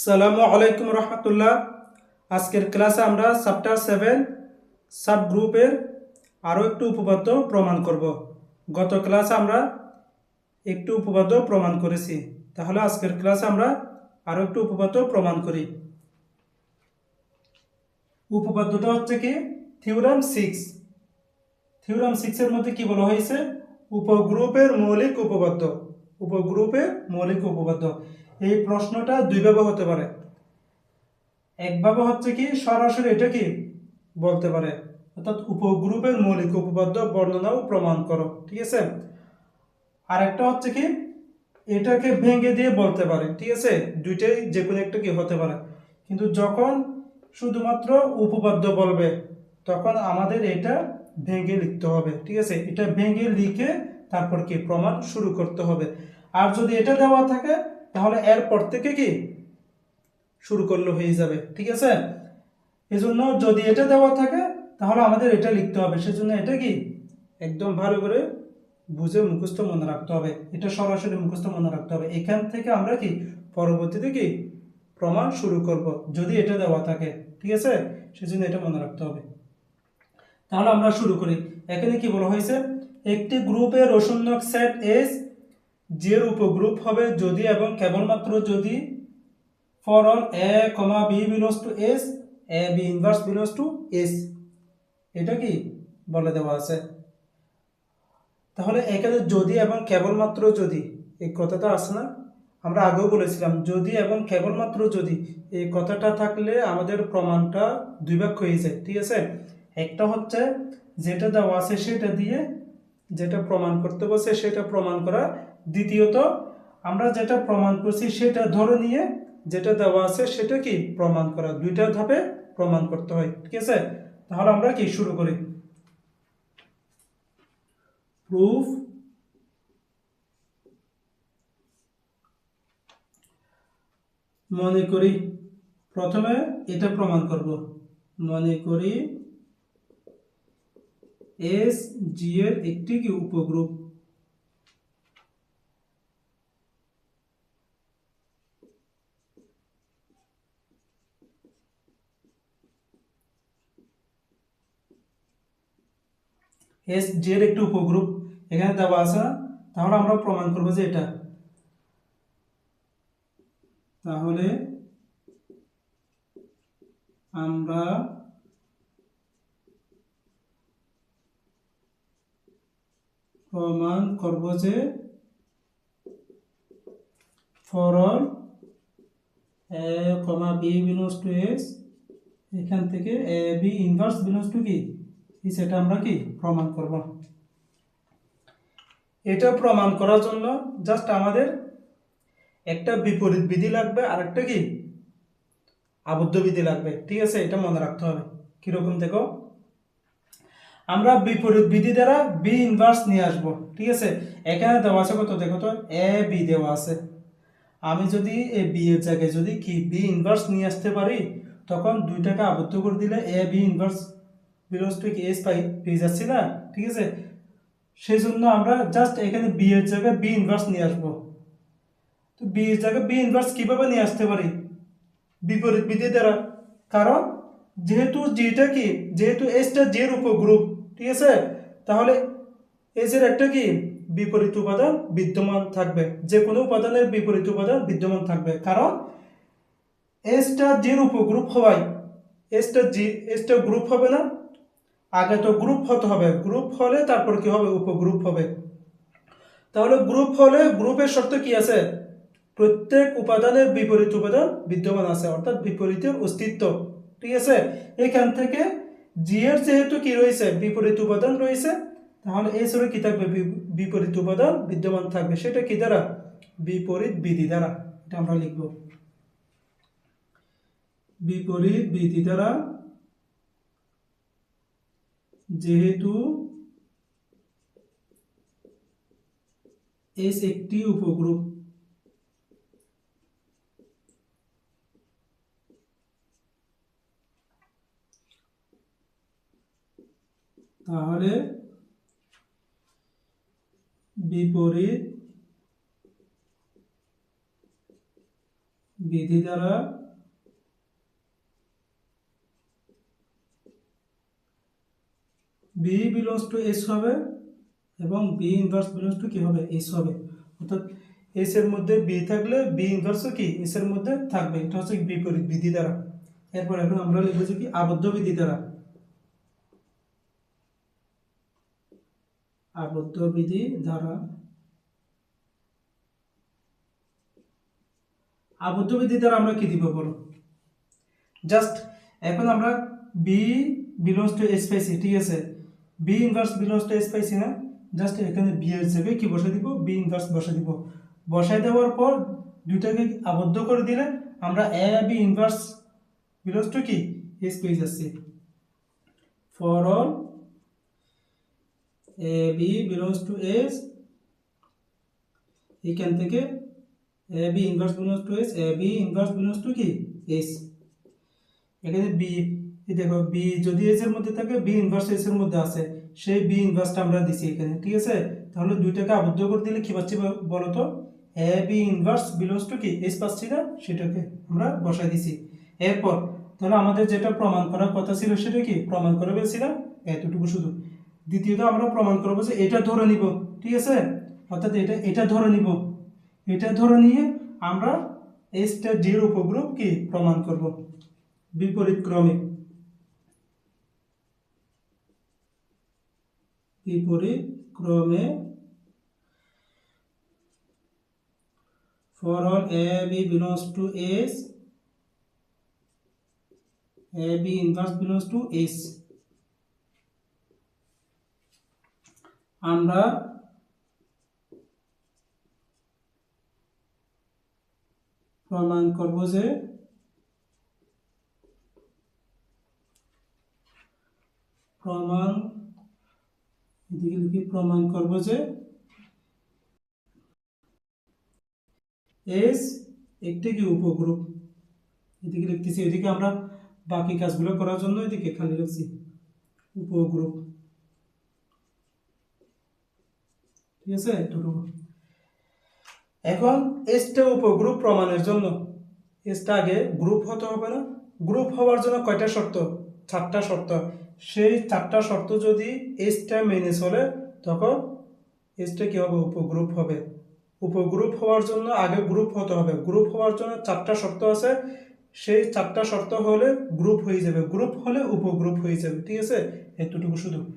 সালামু আলাইকুম রহমতুল্লাহ। আজকের ক্লাসে আমরা চ্যাপ্টার সেভেন সাব গ্রুপের আরও একটু উপপাদ্য প্রমাণ করব। গত ক্লাসে আমরা একটু উপপাদ্য প্রমাণ করেছি। তাহলে আজকের ক্লাসে আমরা আরও একটু উপপাদ্য প্রমাণ করি। উপপাদ্যটা হচ্ছে কি? Theorem six. থিওরাম সিক্সের মধ্যে কি বলা হয়েছে? উপগ্রুপের মৌলিক উপপাদ্য। উপগ্রুপের মৌলিক উপপাদ্য। এই প্রশ্নটা দুইভাবে হতে পারে। একভাবে হচ্ছে কি, সরাসরি এটা কি বলতে পারে? অর্থাৎ উপগ্রুপের মৌলিক উপপাদ্য বর্ণনা ও প্রমাণ করো, ঠিক আছে? আরেকটা হচ্ছে কি, এটাকে ভেঙে দিয়ে বলতে পারে, ঠিক আছে? দুইটাই যে কোনো একটা কি হতে পারে। কিন্তু যখন শুধুমাত্র উপপাদ্য বলবে, তখন আমাদের এটা ভেঙে লিখতে হবে, ঠিক আছে? এটা ভেঙে লিখে তারপর কি, প্রমাণ শুরু করতে হবে। আর যদি এটা দেওয়া থাকে তাহলে এরপর থেকে কি শুরু করলে হয়ে যাবে, ঠিক আছে? এজন্য যদি এটা দেওয়া থাকে, তাহলে আমাদের এটা লিখতে হবে। সেজন্য এটা কি? একদম ভালো করে বুঝে মুখস্থ মনে রাখতে হবে। এটা সরাসরি মুখস্থ মনে রাখতে হবে। এখান থেকে আমরা কি পরবর্তীতে কি প্রমাণ শুরু করব, যদি এটা দেওয়া থাকে, ঠিক আছে? সেজন্য এটা মনে রাখতে হবে। তাহলে আমরা শুরু করি। এখানে কি বলা হয়েছে? একটি গ্রুপের রসুন্নক সেট এস যে উপগ্রুপ হবে যদি এবং কেবলমাত্র যদি for all A comma B belongs to S A B inverse belongs to S এটা কি বলে দেওয়া আছে? তাহলে এখানে যদি এবং কেবলমাত্র যদি, এই কথাটা আছে না? আমরা আগেও বলেছিলাম, যদি এবং কেবলমাত্র যদি, এই কথাটা থাকলে আমাদের প্রমাণটা দুই ভাগ হয়ে যায়, ঠিক আছে? একটা হচ্ছে যেটা দেওয়া আছে সেটা দিয়ে, যেটা প্রমাণ করতে বলছে সেটা প্রমাণ করা দ্বিতীয়ত, আমরা যেটা প্রমাণ করছি সেটা ধরে নিয়ে যেটা দেওয়া আছে সেটা কি প্রমাণ করা, দুইটা ধাপে প্রমাণ করতে হয়, ঠিক আছে? তাহলে আমরা কি শুরু করি? প্রুফ মনে করি, প্রথমে এটা প্রমাণ করব। মনে করি এস জি এর একটি কি উপগ্রুপ এস জি এর একটি উপগ্রুপ। এখানে দেওয়া আছে, তাহলে আমরা প্রমাণ করব যে এটা। তাহলে আমরা প্রমাণ করব যে for all A comma B belongs to S এখান থেকে A B inverse belongs to কি? সেটা আমরা কি প্রমাণ করব? এটা প্রমাণ করার জন্য জাস্ট আমাদের একটা বিপরীত বিধি লাগবে আর একটা কি? আবদ্ধ বিধি লাগবে। ঠিক আছে? এটা মনে রাখতে হবে। কীরকম দেখো? আমরা বিপরীত বিধি দ্বারা বি ইনভার্স নিয়ে আসব। ঠিক আছে? এখানে দেওয়া আছে কত? দেখো তো এ বি দেওয়া আছে। আমি যদি এ বি এর জায়গায় যদি কি বি ইনভার্স নিয়ে আসতে পারি, তখন দুইটাকে আবদ্ধ করে দিলে A B inverse belongs to S পাই পেয়ে যাচ্ছি না? ঠিক আছে? সেই জন্য আমরা জাস্ট এখানে বি এর জায়গায় বি ইনভার্স নিয়ে আসব। তো বি এর জায়গায় বি ইনভার্স কীভাবে নিয়ে আসতে পারি? বিপরীত বিধি দ্বারা। কারণ যেহেতু যেটা কি? যেহেতু এসটা জের উপগ্রুপ। ঠিক আছে? তাহলে এস এর একটা কি? বিপরীত উপাদান বিদ্যমান থাকবে। যে কোনো উপাদানের বিপরীত উপাদান বিদ্যমান থাকবে। কারণ এসটা জের উপগ্রুপ হওয়ায় এসটা জি এসটা গ্রুপ হবে না। আগে তো গ্রুপ হতে হবে। গ্রুপ হলে তারপর কি হবে? উপগ্রুপ হবে। তাহলে গ্রুপ হলে গ্রুপের শর্ত কি আছে? প্রত্যেক উপাদানের বিপরীত উপাদান বিদ্যমান আছে, অর্থাৎ বিপরীতের অস্তিত্ব। ঠিক আছে? এখান থেকে জি এর যেহেতু কি রয়েছে? বিপরীত উপাদান রয়েছে, তাহলে এই সরে কি থাকবে? বিপরীত উপাদান বিদ্যমান থাকবে। সেটা কি দ্বারা? বিপরীত বিধি দ্বারা। এটা আমরা লিখব। বিপরীত বিধি দ্বারা যেহেতু এস একটি উপগ্রুপ তাহলে বিপরীত বিধি দ্বারা বি বিলংস টু এস হবে এবং বি ইনভার্স বিলংস টু কি হবে? এস হবে। অর্থাৎ এস এর মধ্যে বি থাকলে বি ইনভার্সও কি? এস এর মধ্যে থাকবে। এটা হচ্ছে বিপরীত বিধি দ্বারা। এরপর এখন আমরা লিখব যে কি? আবদ্ধ বিধি দ্বারা। আবদ্ধ বিধি দ্বারা। আবদ্ধ বিধি দ্বারা আমরা কি দিব বলো? জাস্ট এখন আমরা বি বিলংস টু এস পাইছি, ঠিক আছে? B inverse belongs to S পাইছি না জাস্ট এখানে বি এর জায়গায় কি বসে দিব? বি ইনভার্স বসে দিব। বসাই দেওয়ার পর দুইটাকে আবদ্ধ করে দিলে আমরা A B inverse belongs to কি? এস পেয়ে যাচ্ছি for all A B belongs to S এখান থেকে A B inverse belongs to S A B inverse belongs to কি? এস এখানে বি এই দেখো বি যদি এস এর মধ্যে থাকে বি ইনভার্স এস এর মধ্যে আছে সেই বি ইনভার্সটা আমরা দিছি এখানে, ঠিক আছে? তাহলে দুইটাকে আবদ্ধ করে দিলে কি পাচ্ছি ব- বলো তো A B inverse belongs to কি? এস পাচ্ছি না, সেটাকে আমরা বসাই দিছি। এরপর, তাহলে আমাদের যেটা প্রমাণ করার কথা ছিল সেটা কি? প্রমাণ করে ফেলছিলাম? এতটুকু শুধু। দ্বিতীয়ত আমরা প্রমাণ করব যে এটা ধরে নিব, ঠিক আছে? অর্থাৎ এটা এটা ধরে নিব। এটা ধরে নিয়ে আমরা এসটা জির উপগ্রুপ কি? প্রমাণ করব। বিপরীত ক্রমে বিপরীত ক্রমে for all a b belongs to s a b inverse belongs to s আমরা প্রমাণ করব যে প্রমাণ এদিকে লিখি প্রমাণ করব যে এস একটি কি উপগ্রুপ এদিকে লিখতেছি, এদিকে আমরা বাকি কাজগুলো করার জন্য এদিকে খালি রাখছি উপগ্রুপ ঠিক আছে এখন এসটা উপগ্রুপ প্রমাণের জন্য। এসটা আগে গ্রুপ হতে হবে না। গ্রুপ হওয়ার জন্য কয়টা শর্ত? চারটা শর্ত। সেই চারটা শর্ত যদি এসটা মেনে চলে তখন এসটা কি হবে? উপগ্রুপ হবে। উপগ্রুপ হওয়ার জন্য আগে গ্রুপ হতে হবে। গ্রুপ হওয়ার জন্য চারটা শর্ত আছে। সেই চারটা শর্ত হলে গ্রুপ হয়ে যাবে। গ্রুপ হলে উপগ্রুপ হয়ে যাবে। ঠিক আছে? এতটুকু শুধু।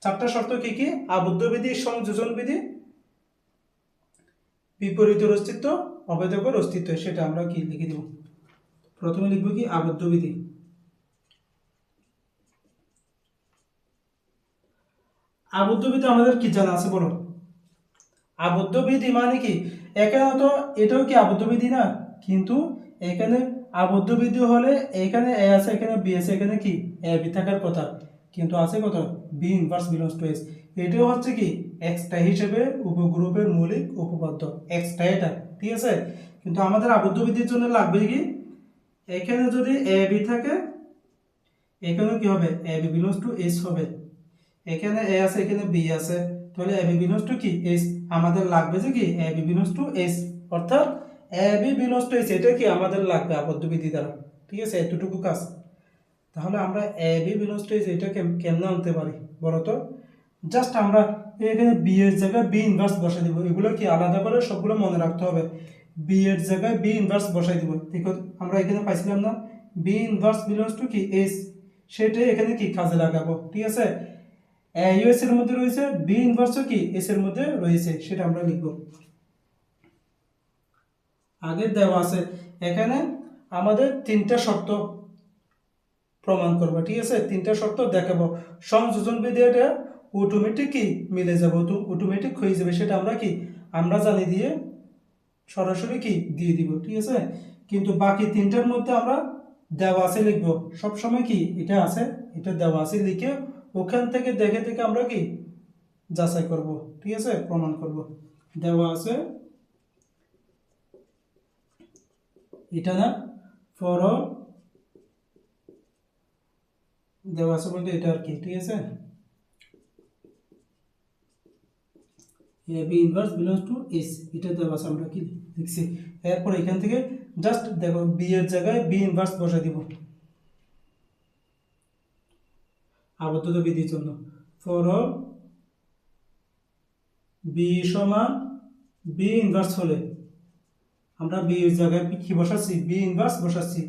চারটা শর্ত কি কি? আবদ্ধ বিধি, সংযোজন বিধি বিপরীতের অস্তিত্ব অবেদকের অস্তিত্ব, সেটা আমরা কি লিখে দেব? প্রথমে লিখব কি? আবদ্ধ বিধি আবদ্ধ বিধি আমাদের কি জানা আছে বলো? আবদ্ধবিধি মানে কি? এখানে তো এটাও কি আবদ্ধবিধি না? কিন্তু এখানে আবদ্ধবিধি হলে এখানে এ আছে, এখানে বি আছে, এখানে কি? এ, বি থাকার কথা। কিন্তু আছে কত? B inverse belongs to S এটাও হচ্ছে কি? এক্সট্রা হিসেবে উপগ্রুপের মৌলিক উপপাদ্য। এক্সট্রা এটা, ঠিক আছে? কিন্তু আমাদের আবদ্ধবিধির জন্য লাগবে কি? এখানে যদি এ বি থাকে, এখানেও কি হবে? A B belongs to S হবে। এখানে এ আছে, এখানে বি আছে। তাহলে এ বি বিলংস টু কি? এস আমাদের লাগবে যে কি? A B belongs to S অর্থাৎ A B belongs to S এটা কি আমাদের লাগবে আবদ্ধ বিধি দ্বারা? ঠিক আছে, এতটুকু কাজ। তাহলে আমরা A B belongs to S এটা কেম- কেমনে আনতে পারি? বলো তো। জাস্ট আমরা এখানে বি এর জায়গায় বি ইনভার্স বসাই দিব। এগুলো কি আলাদা করে সবগুলো মনে রাখতে হবে? বি এর জায়গায় বি ইনভার্স বসাই দিব। দেখো, আমরা এখানে পাইছিলাম না। বি ইনভার্স বিলংস টু কি? এস সেটাই এখানে কি কাজে লাগাবো? ঠিক আছে? ইউএস এর মধ্যে রয়েছে বি ইনভার্সও কি? এস এর মধ্যে রয়েছে, সেটা আমরা লিখব। আগে দেওয়া আছে, এখানে আমাদের তিনটা শর্ত প্রমাণ করব, ঠিক আছে? তিনটা শর্ত দেখাবো। সংযোজন অটোমেটিক কি? মিলে অটোমেটিক হয়ে যাবে, সেটা আমরা কি? আমরা জানি দিয়ে সরাসরি কি? দিয়ে দিব, ঠিক আছে? কিন্তু বাকি তিনটার মধ্যে আমরা দেওয়া আছে লিখব। সবসময় কি? এটা আছে, এটা দেওয়া আছে লিখে ওখান থেকে দেখে দেখে আমরা কি যাচাই করব, ঠিক আছে? প্রমাণ করব। দেওয়া আছে, এটা না ফর দেওয়া আছে বলতে এটা আর কি, ঠিক আছে? B inverse belongs to S এটা দেওয়া আছে আমরা কি লিখছি এরপর এখান থেকে জাস্ট দেখো বি এর জায়গায় বি ইনভার্স বসাই দিব। আবদ্ধতা বিধির জন্য। ফর বি সমান বি ইনভার্স হলে আমরা বি এর জায়গায় কি বসাচ্ছি? বি ইনভার্স বসাচ্ছি।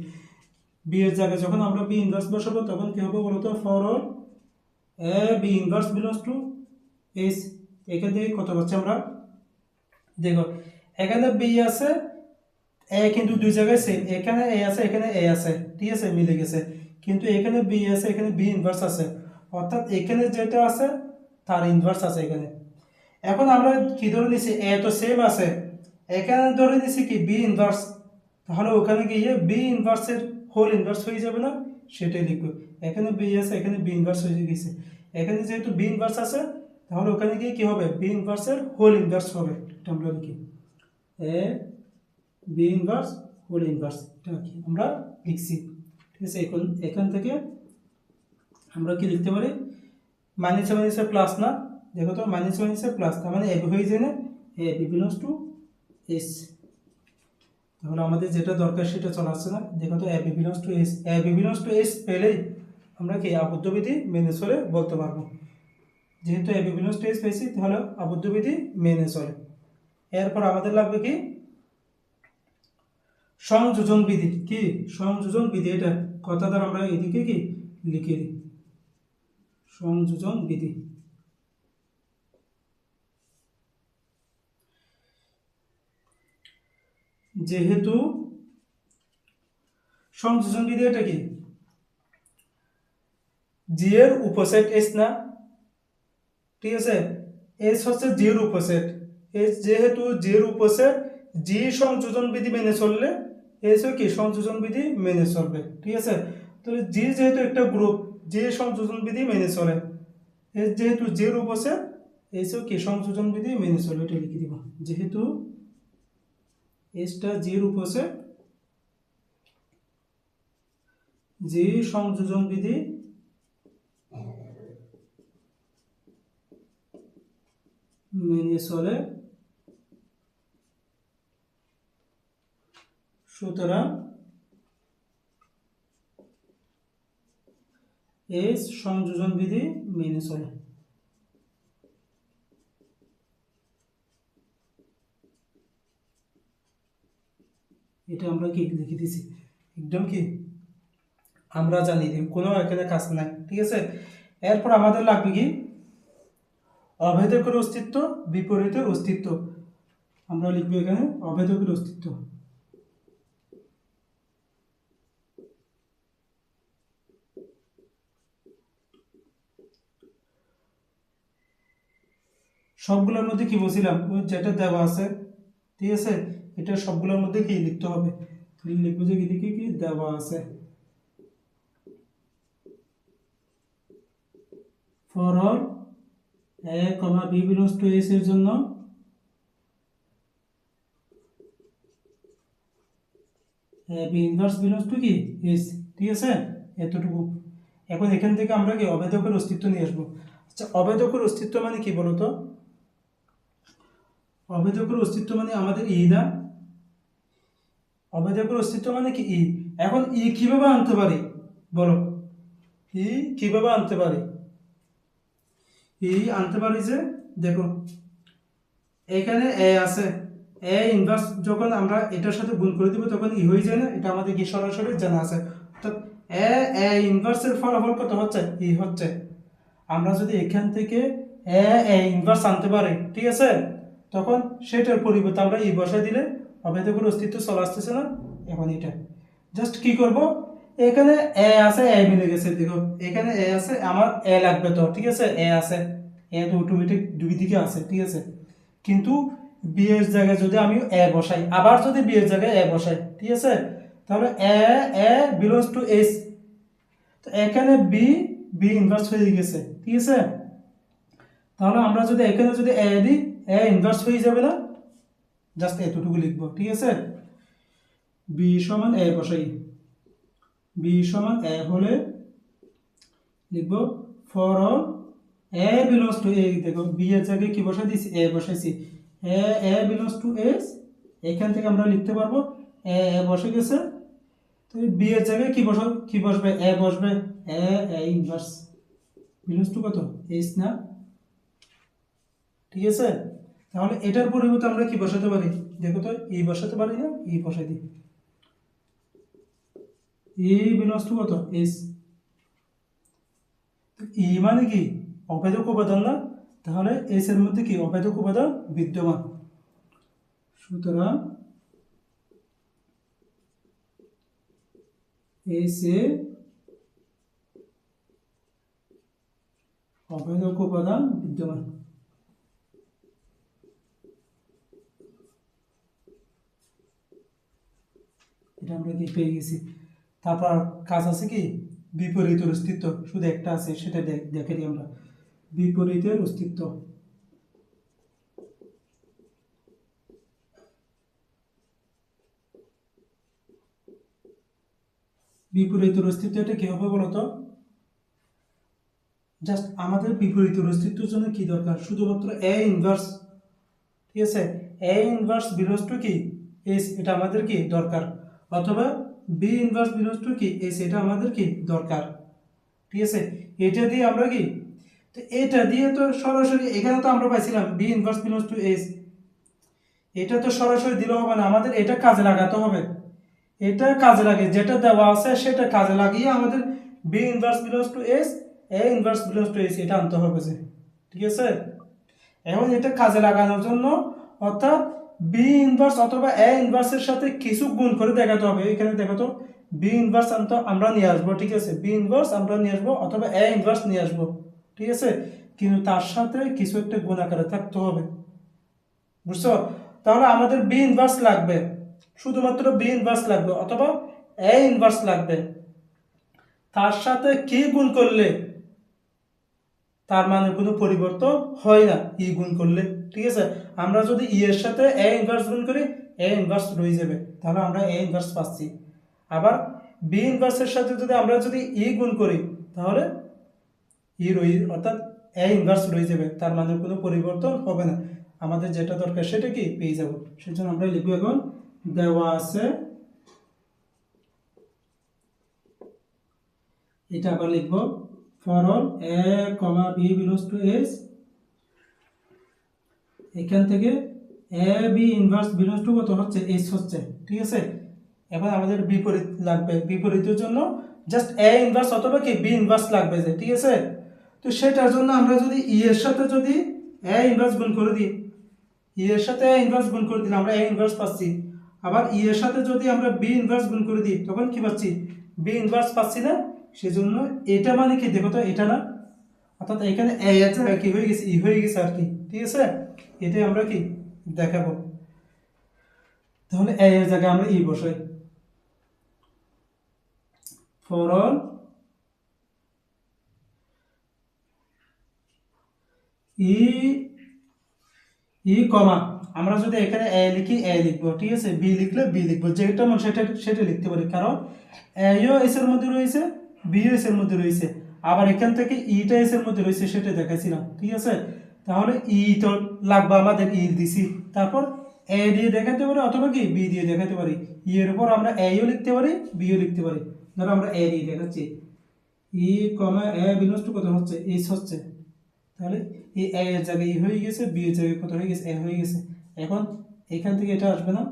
বি এর জায়গায় যখন আমরা বি ইনভার্স বসাবো, তখন কি হবে বলতো? For A B inverse belongs to S এখান থেকে কত পাচ্ছি আমরা? দেখো, এখানে বি আছে এ কিন্তু দুই জায়গায় সেম এখানে এ আছে, এখানে এ আছে। ঠিক আছে? মিলে গেছে। কিন্তু এখানে বি আছে, এখানে বি ইনভার্স আছে। অর্থাৎ এখানে যেটা আছে, তার ইনভার্স আছে এখানে। এখন আমরা কি ধরে নিছি? এ তো সেম আছে। এখানে ধরে নিছি কি? বি ইনভার্স তাহলে ওখানে গিয়ে বি ইনভার্সের হোল ইনভার্স হয়ে যাবে না? সেটাই লিখব। এখানে বি আছে, এখানে বি ইনভার্স হয়ে গেছে। এখানে যেহেতু বি ইনভার্স আছে, তাহলে ওখানে গিয়ে কি হবে? বি ইনভার্সের হোল ইনভার্স হবে। এটা আমরা লিখি। A B inverse whole inverse এটা আমরা লিখছি। ঠিক আছে, এখন, এখান থেকে আমরা কি লিখতে পারি? মাইনাস মাইনাসে প্লাস না? দেখো তো মাইনাস মাইনাসে প্লাস তার মানে এবি হয়ে যায় না A B belongs to S তাহলে আমাদের যেটা দরকার সেটা চলে আসছে না। দেখো তো A B belongs to S A B belongs to S পেলেই আমরা কি আবদ্ধবিধি মেনে চলে বলতে পারব। যেহেতু A B belongs to S পেয়েছি, তাহলে আবদ্ধবিধি মেনে চলে। এরপর আমাদের লাগবে কি? সংযোজন বিধি। কি? সংযোজন বিধি, এটা। কথা দ্বারা আমরা এদিকে কি? লিখে দিই। সংযোজন বিধি। যেহেতু সংযোজন বিধি এটা কি? জি এর উপসেট এস না? ঠিক আছে? এস হচ্ছে জি এর উপসেট। এস যেহেতু জি এর উপসেট জি সংযোজন বিধি মেনে চললে এসও কি? সংযোজন বিধি মেনে চলবে। ঠিক আছে? তাহলে জি যেহেতু একটা গ্রুপ যে সংযোজন বিধি মেনে চলে। এস যেহেতু জের উপসেট এসও কি সংযোজন বিধি মেনে চলে, এটা লিখে দিব। যেহেতু এসটা জির উপসেট যে সংযোজন বিধি মেনে চলে, সুতরাং এস সংযোজন বিধি মেনে চলে। এটা আমরা কি লিখে দিছি একদম কি? আমরা জানি দিই কোনো এখানে কাজ নাই, ঠিক আছে? এরপর আমাদের লাগবে কি? অভেদকের অস্তিত্ব, বিপরীতের অস্তিত্ব। আমরা লিখব এখানে অভেদকের অস্তিত্ব। সবগুলোর মধ্যে কি বলছিলাম? যেটা দেওয়া আছে, ঠিক আছে? এটা সবগুলোর মধ্যে কি লিখতে হবে? লিখব যে এদিকে কি দেওয়া আছে। For all a comma b belongs to S এর জন্য। বি ইনভার্স বিলংস টু কি? এস ঠিক আছে? এতটুকু। এখন এখান থেকে আমরা কি অবেদকের অস্তিত্ব নিয়ে আসব? আচ্ছা অবেদকের অস্তিত্ব মানে কি বলতো? অবেদকের অস্তিত্ব মানে আমাদের ই না অবেদকের অস্তিত্ব মানে কি ই এখন ই কীভাবে আনতে পারি? বলো। ই কীভাবে আনতে পারি? ই আনতে পারি যে, দেখো, এখানে এ আছে। এ ইনভার্স যখন আমরা এটার সাথে গুণ করে দিব, তখন ই হয়ে যায় না? এটা আমাদের কি সরাসরি জানা আছে? অর্থাৎ এ এ ইনভার্সের ফলাফল কত হচ্ছে? ই হচ্ছে। আমরা যদি এখান থেকে এ এ ইনভার্স আনতে পারি, ঠিক আছে? তখন সেটার পরিবর্তে আমরা ই বসাই দিলে অভেদকের অস্তিত্ব চলে আসতেছে না। এখন এটা। জাস্ট কি করব? এখানে এ আছে এ মিলে গেছে, দেখো। এখানে এ আছে, আমার এ লাগবে তো, ঠিক আছে? এ আছে। এ তো অটোমেটিক দুই দিকে আছে, ঠিক আছে? কিন্তু বি এর জায়গায় যদি আমি এ বসাই, আবার যদি বি এর জায়গায় এ বসাই, ঠিক আছে? তাহলে a a belongs to S তো এখানে বি বি ইনভার্স হয়ে গেছে, ঠিক আছে? তাহলে আমরা যদি এখানে যদি এ দিই এ ইনভার্স হয়ে যাবে না? জাস্ট এতটুকু লিখব, ঠিক আছে? বি সমান এ বসাই। বি সমান এ হলে লিখব for a belongs to a দেখো বি এর জায়গায় কি বসাই দিয়েছি? এ বসাইছি। A a belongs to S এখান থেকে আমরা লিখতে পারব এ এ বসে গেছে। তো বি এর জায়গায় কি বসা কি বসবে? এ বসবে। A a inverse belongs to কত? এইচ না ঠিক আছে? তাহলে এটার পরিবর্তে আমরা কি বসাতে পারি? দেখো তো ই বসাতে পারি না ই বসাই দিই। ই বিলস টু কত এইচ ই মানে কি? অভেদক উপাদান না? তাহলে এস এর মধ্যে কি? অভেদক উপাদান বিদ্যমান। সুতরাং এস এ অভেদক উপাদান বিদ্যমান। এটা আমরা কি পেয়ে গেছি? তারপর কাজ আছে কি? বিপরীতের অস্তিত্ব। শুধু একটা আছে, সেটা দেখে দিই আমরা। বিপরীতের অস্তিত্ব। বিপরীতের অস্তিত্ব এটা কি হবে বলতো? জাস্ট আমাদের বিপরীতের অস্তিত্বের জন্য কি দরকার? শুধুমাত্র এ ইনভার্স ঠিক আছে? এ ইনভার্স বিলস কি? এস এটা আমাদের কি দরকার? অথবা বি ইনভার্স বিলস টু কি? এস এটা আমাদের কি? দরকার। ঠিক আছে? এটা দিয়ে আমরা কি? তো এটা দিয়ে তো সরাসরি, এখানে তো আমরা পাইছিলাম b inverse belongs to S এটা তো সরাসরি দিলে হবে না। আমাদের এটা কাজে লাগাতে হবে। এটা কাজে লাগে, যেটা দেওয়া আছে সেটা কাজে লাগিয়ে আমাদের b inverse belongs to S a inverse belongs to S এটা আনতে হবে যে। ঠিক আছে? এখন এটা কাজে লাগানোর জন্য অর্থাৎ বি ইনভার্স অথবা এ ইনভার্সের সাথে কিছু গুণ করে দেখাতে হবে। এখানে দেখো তো বি ইনভার্স আমরা নিয়ে আসব, ঠিক আছে? বি ইনভার্স আমরা নিয়ে আসব অথবা এ ইনভার্স নিয়ে আসব, ঠিক আছে? কিন্তু তার সাথে কিছু একটা গুণ আকারে থাকতে হবে। বুঝছ? তাহলে আমাদের বি ইনভার্স লাগবে। শুধুমাত্র বি ইনভার্স লাগবে অথবা এ ইনভার্স লাগবে। তার সাথে কি গুণ করলে তার মানে কোনো পরিবর্তন হয় না ই গুণ করলে, ঠিক আছে? আমরা যদি ই এর সাথে এ ইনভার্স গুণ করি এ ইনভার্স রয়ে যাবে, তাহলে আমরা এ ইনভার্স পাচ্ছি। আবার বি ইনভার্সের সাথে যদি আমরা যদি ই গুণ করি, তাহলে ই রই অর্থাৎ এ ইনভার্স রয়ে যাবে, তার মানে কোনো পরিবর্তন হবে না। আমাদের যেটা দরকার সেটা কি? পেয়ে যাব। সেজন্য আমরা লিখব এখন, দেওয়া আছে, এটা আবার লিখব for all a comma b belongs to S এখান থেকে a b inverse belongs to কত হচ্ছে? এস হচ্ছে। ঠিক আছে? এবার আমাদের বিপরীত লাগবে। বিপরীতের জন্য জাস্ট এ ইনভার্স অথবা কি? বি ইনভার্স লাগবে যে, ঠিক আছে? তো সেটার জন্য আমরা যদি ই এর সাথে যদি এ ইনভার্স গুণ করে দিই ই এর সাথে এ ইনভার্স গুণ করে দিলে আমরা এ ইনভার্স পাচ্ছি। আবার ই এর সাথে যদি আমরা বি ইনভার্স গুণ করে দিই, তখন কি পাচ্ছি? বি ইনভার্স পাচ্ছি না। সেজন্য এটা মানে কি, দেখো তো, এটা না, অর্থাৎ এখানে এ জায়গায় কি হয়ে গেছে, ই হয়ে গেছে আর কি, ঠিক আছে? এটাই আমরা কি দেখাবো। তাহলে এ এর জায়গায় আমরা ই বসাই। ফর অল ই ই কমা, আমরা যদি এখানে এ লিখি, এ লিখব, ঠিক আছে? বি লিখলে বি লিখব, যেটা মন সেটা সেটা লিখতে পারি, কারণ এও এস এর মধ্যে রয়েছে বিও এস এর মধ্যে রয়েছে। আবার এখান থেকে ইটা এস এর মধ্যে রয়েছে, সেটা দেখাইছিলাম। ঠিক আছে? তাহলে ই তো লাগবে আমাদের ই দিছি। তারপর এ দিয়ে দেখাতে পারি অথবা কি? বি দিয়ে দেখাতে পারি। ই এর উপর আমরা এও লিখতে পারি বিও লিখতে পারি। ধরো আমরা এ দিয়ে দেখাচ্ছি। ই কমা এ বিনষ্ট কত হচ্ছে? এইচ হচ্ছে। তাহলে এই এ এর জায়গায় ই হয়ে গেছে বি এর জায়গায় কত হয়ে গেছে? এ হয়ে গেছে। এখন এখান থেকে এটা আসবে না।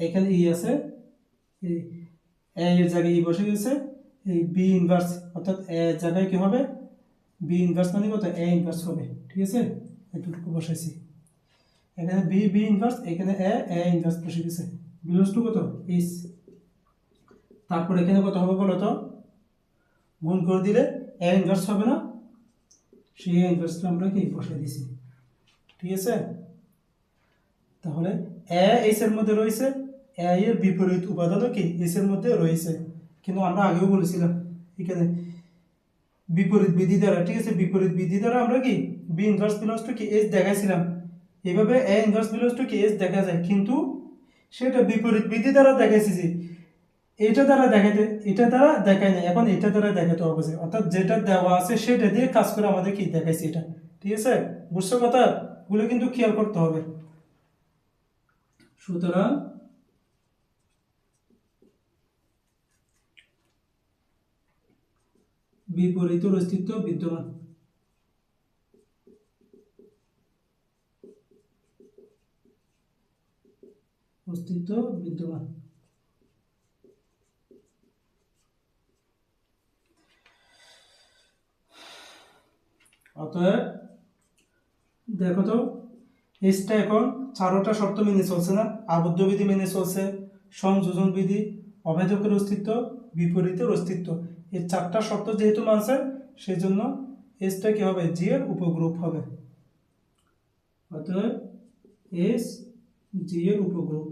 এখানে ই আছে। এ এর জায়গায় ই বসে গেছে, এই বি ইনভার্স অর্থাৎ এ জায়গায় কি হবে? বি ইনভার্স মানে কত? এ ইনভার্স হবে, ঠিক আছে? এটুকু বসাইছি। এখানে বি বি ইনভার্স এখানে এ এ ইনভার্স বসে গেছে। বিলস টু কত? এইচ তারপর এখানে কত হবে বলো তো? গুণ করে দিলে এ ইনভার্স হবে না? সেই ইনভার্সটা আমরা কি? বসে দিছি ঠিক আছে? তাহলে এ এস এর মধ্যে রয়েছে এর বিপরীত উপাদানও কি এস এর মধ্যে রয়েছে? কিন্তু আমরা আগেও বলেছিলাম, এখানে বিপরীত বিধি দ্বারা, ঠিক আছে? বিপরীত বিধি দ্বারা আমরা কি বি ইনভার্স বিলস টু কি এস দেখাইছিলাম? এভাবে এ ইনভার্স বিলস টু কি এস দেখা যায়, কিন্তু সেটা বিপরীত বিধি দ্বারা দেখাইছি যে এটা দ্বারা দেখাতে এটা দ্বারা দেখায় না এখন এটা দ্বারা দেখাতে হবে যে, অর্থাৎ যেটা দেওয়া আছে সেটা দিয়ে কাজ করে আমাদের কি দেখাইছে এটা? ঠিক আছে? বুঝছ কথা? গুলো কিন্তু খেয়াল করতে হবে। সুতরাং বিপরীতের অস্তিত্ব বিদ্যমান। অস্তিত্ব বিদ্যমান। অতএব, দেখো তো, এসটা এখন চারোটা শর্ত মেনে চলছে না? আবদ্ধ বিধি মেনে চলছে, সংযোজন বিধি, অভেদকের অস্তিত্ব, বিপরীতের অস্তিত্ব। এই চারটা শর্ত যেহেতু মানছে সেই জন্য এসটা কি হবে? জি এর উপগ্রুপ হবে। এস জি এর উপগ্রুপ।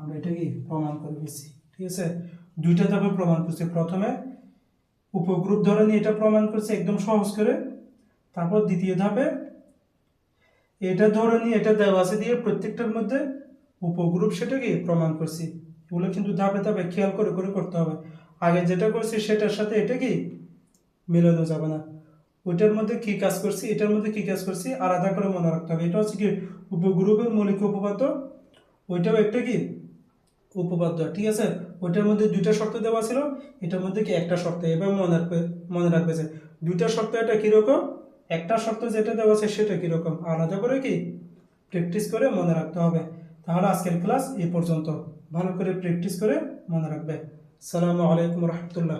আমরা এটা কি প্রমাণ করে দিচ্ছি, ঠিক আছে? দুইটা ধাপে প্রমাণ করছি। প্রথমে উপগ্রুপ ধরে নিয়ে এটা প্রমাণ করছে একদম সহজ করে। তারপর দ্বিতীয় ধাপে এটা ধরে নিয়ে এটা দেওয়া আছে দিয়ে প্রত্যেকটার মধ্যে উপগ্রুপ সেটাকে প্রমাণ করছি। এগুলো কিন্তু ধাপে ধাপে খেয়াল করে করে করতে হবে। আগে যেটা করছি সেটার সাথে এটা কি মেলানো যাবে না। ওইটার মধ্যে কি কাজ করছি, এটার মধ্যে কি কাজ করছি আলাদা করে মনে রাখতে হবে। এটা হচ্ছে কি উপগ্রুপের মৌলিক উপপাদ্য, ওইটাও একটা কি উপপাদ্য, ঠিক আছে? ওইটার মধ্যে দুইটা শর্ত দেওয়া ছিল, এটার মধ্যে কি একটা শর্ত, এবার মনে রাখবে মনে রাখবে যে দুইটা শর্ত এটা কীরকম, একটা শর্ত যেটা দেওয়া আছে সেটা কীরকম, আলাদা করে কি প্র্যাকটিস করে মনে রাখতে হবে। তাহলে আজকের ক্লাস এই পর্যন্ত। ভালো করে প্র্যাকটিস করে মনে রাখবে। সালামু আলাইকুম রহমতুল্লাহ।